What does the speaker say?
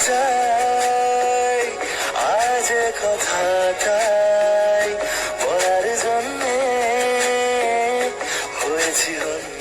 চাই আজ কথাটাই বলার জন্যে হয়েছি অন্য